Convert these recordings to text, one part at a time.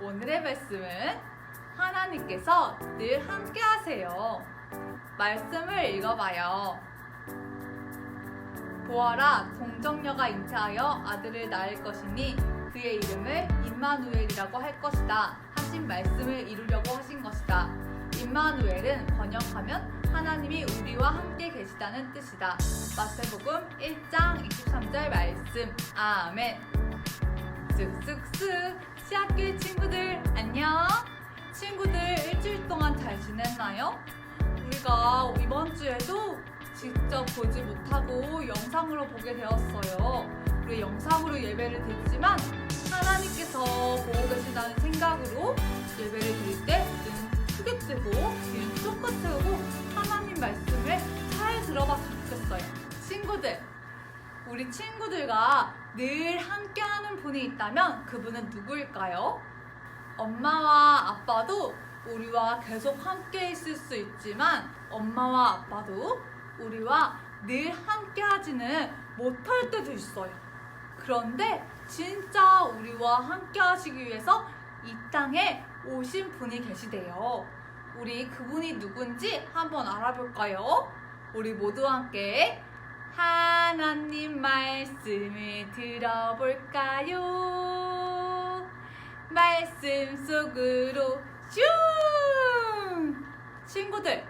우리와 늘 함께 하세요. 말씀을 읽어봐요. 보아라, 동정녀가 잉태하여 아들을 낳을 것이니 그의 이름을 임마누엘이라고 할 것이다. 하신 말씀을 이루려고 하신 것이다. 임마누엘은 번역하면 하나님이 우리와 함께 계시다는 뜻이다. 마태복음 1장 23절 말씀. 아멘. 쓱쓱쓱 시학길 친구들 안녕. 친구들 일주일 동안 잘 지냈나요? 우리가 이번 주에도 직접 보지 못하고 영상으로 보게 되었어요. 우리 영상으로 예배를 드리지만 하나님께서 보고 계신다는 생각으로 예배를 드릴 때 눈 크게 뜨고 귀는 쫑긋 세우고 하나님 말씀을 잘 들어봤으면 좋겠어요. 친구들, 우리 친구들과 늘 함께하는 분이 있다면 그분은 누구일까요? 엄마와 아빠도 우리와 계속 함께 있을 수 있지만 엄마와 아빠도 우리와 늘 함께 하지는 못할 때도 있어요. 그런데 진짜 우리와 함께 하시기 위해서 이 땅에 오신 분이 계시대요. 우리 그분이 누군지 한번 알아볼까요? 우리 모두 함께 하나님 말씀을 들어볼까요? 말씀 속으로 슝! 친구들,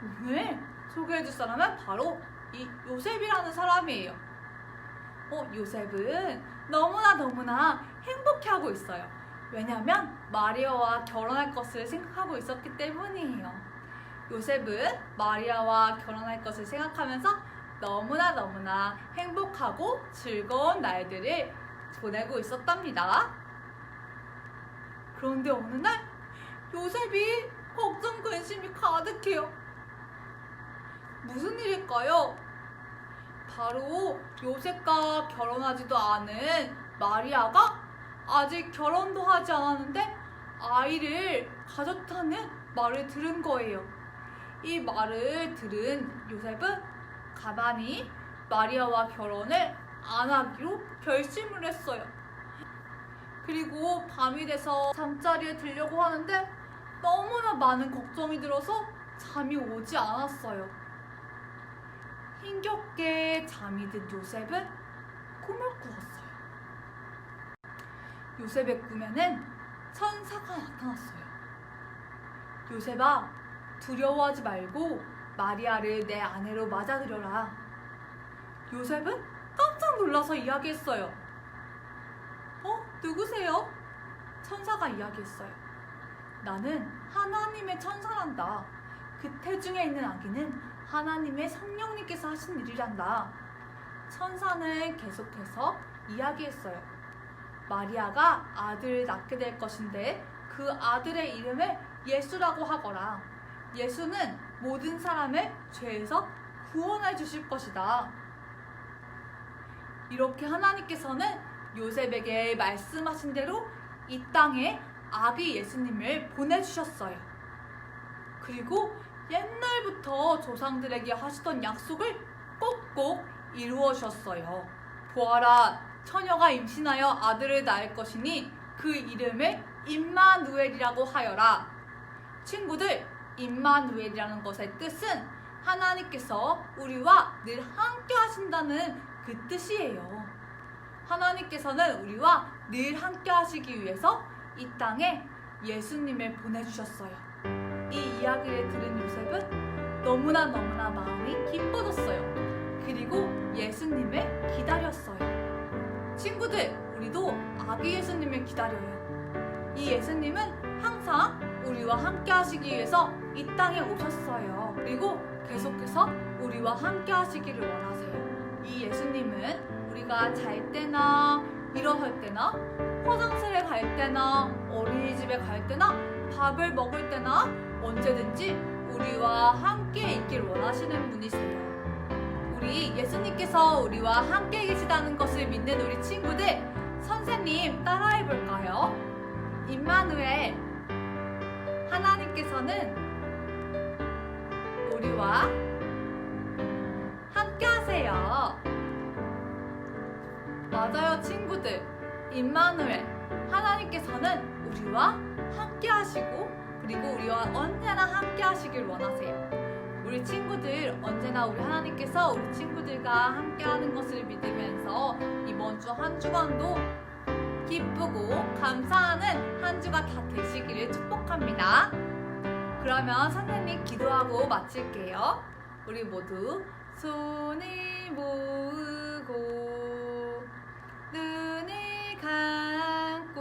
오늘 소개해줄 사람은 바로 이 요셉이라는 사람이에요. 어, 요셉은 너무나 너무나 행복해하고 있어요. 왜냐하면 마리아와 결혼할 것을 생각하고 있었기 때문이에요. 요셉은 마리아와 결혼할 것을 생각하면서 너무나 너무나 행복하고 즐거운 날들을 보내고 있었답니다. 그런데 어느 날 요셉이 걱정 근심이 가득해요. 무슨 일일까요? 바로 요셉과 결혼하지도 않은 마리아가 아직 결혼도 하지 않았는데 아이를 가졌다는 말을 들은 거예요. 이 말을 들은 요셉은 가만히 마리아와 결혼을 안 하기로 결심을 했어요. 그리고 밤이 돼서 잠자리에 들려고 하는데 너무나 많은 걱정이 들어서 잠이 오지 않았어요. 힘겹게 잠이 든 요셉은 꿈을 꾸었어요. 요셉의 꿈에는 천사가 나타났어요. 요셉아, 두려워하지 말고 마리아를 내 아내로 맞아들여라. 요셉은 깜짝 놀라서 이야기했어요. 어? 누구세요? 천사가 이야기했어요. 나는 하나님의 천사란다. 그 태중에 있는 아기는 하나님의 성령님께서 하신 일이란다. 천사는 계속해서 이야기했어요. 마리아가 아들을 낳게 될 것인데 그 아들의 이름을 예수라고 하거라. 예수는 모든 사람을 죄에서 구원해 주실 것이다. 이렇게 하나님께서는 요셉에게 말씀하신 대로 이 땅에 아기 예수님을 보내주셨어요. 그리고 옛날부터 조상들에게 하시던 약속을 꼭꼭 이루어 주셨어요. 보아라, 처녀가 임신하여 아들을 낳을 것이니 그 이름을 임마누엘이라고 하여라. 친구들, 임마누엘이라는 것의 뜻은 하나님께서 우리와 늘 함께 하신다는 그 뜻이에요. 하나님께서는 우리와 늘 함께 하시기 위해서 이 땅에 예수님을 보내주셨어요. 이 이야기를 들은 요셉은 너무나 너무나 마음이 기뻐졌어요. 그리고 예수님을 기다렸어요. 친구들, 우리도 아기 예수님을 기다려요. 이 예수님은 항상 우리와 함께 하시기 위해서 이 땅에 오셨어요. 그리고 계속해서 우리와 함께 하시기를 원하세요. 이 예수님은 우리가 잘 때나 일어설 때나 화장실에 갈 때나 어린이집에 갈 때나 밥을 먹을 때나 언제든지 우리와 함께 있길 원하시는 분이세요. 우리 예수님께서 우리와 함께 계시다는 것을 믿는 우리 친구들 선생님 따라해 볼까요? 임마누엘 하나님께서는 우리와 함께 하세요. 맞아요, 친구들. 임마누엘 하나님께서는 우리와 함께 하시고 그리고 우리와 언제 하시길 원하세요. 우리 친구들 언제나 우리 하나님께서 우리 친구들과 함께하는 것을 믿으면서 이번 주 한 주간도 기쁘고 감사하는 한 주가 다 되시기를 축복합니다. 그러면 선생님 기도하고 마칠게요. 우리 모두 손을 모으고 눈을 감고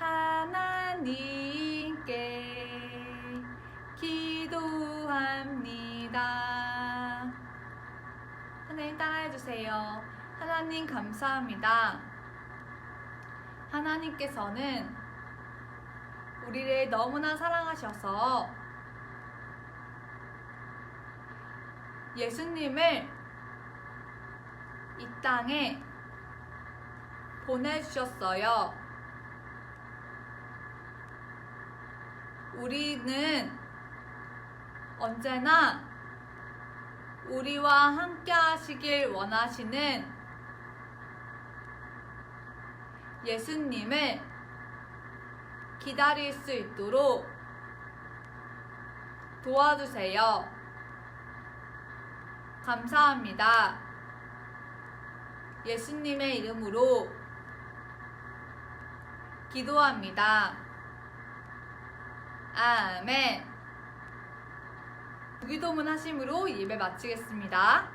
하나님께 기도합니다. 하나님 따라해 주세요. 하나님 감사합니다. 하나님께서는 우리를 너무나 사랑하셔서 예수님을 이 땅에 보내주셨어요. 우리는 언제나 우리와 함께 하시길 원하시는 예수님을 기다릴 수 있도록 도와주세요. 감사합니다. 예수님의 이름으로 기도합니다. 아멘. 무기도문 하심으로 예배 마치겠습니다.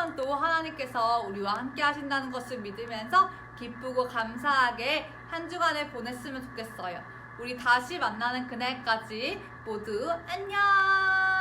주간 또 하나님께서 우리와 함께 하신다는 것을 믿으면서 기쁘고 감사하게 한 주간을 보냈으면 좋겠어요. 우리 다시 만나는 그날까지 모두 안녕!